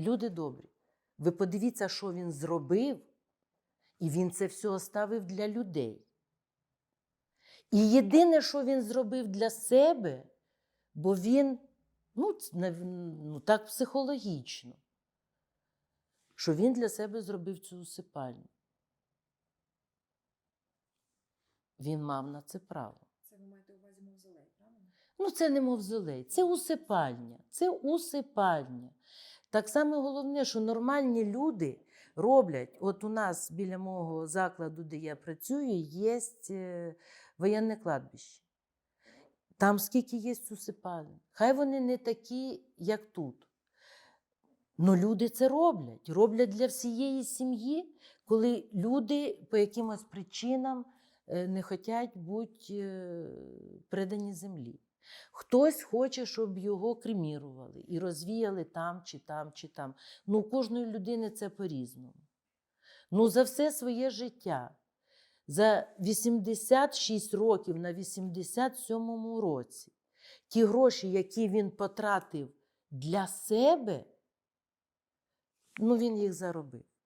люди добрі, ви подивіться, що він зробив, і він це все оставив для людей. І єдине, що він зробив для себе, бо він, ну, ну так психологічно, що він для себе зробив цю усипальню. Він мав на це право. Це ви маєте увазі мавзолей, правильно? Ну, це не мавзолей, це усипальня. Це усипальня. Так само головне, що нормальні люди роблять. От у нас біля мого закладу, де я працюю, є е, воєнне кладбище. Там скільки є усипалень. Хай вони не такі, як тут. Ну, люди це роблять. Роблять для всієї сім'ї, коли люди по якимось причинам не хочуть бути е, предані землі. Хтось хоче, щоб його кремірували і розвіяли там, чи там, чи там. Ну, у кожної людини це по-різному. Ну, за все своє життя, за 86 років на 87-му році, ті гроші, які він потратив для себе, ну, він їх заробив.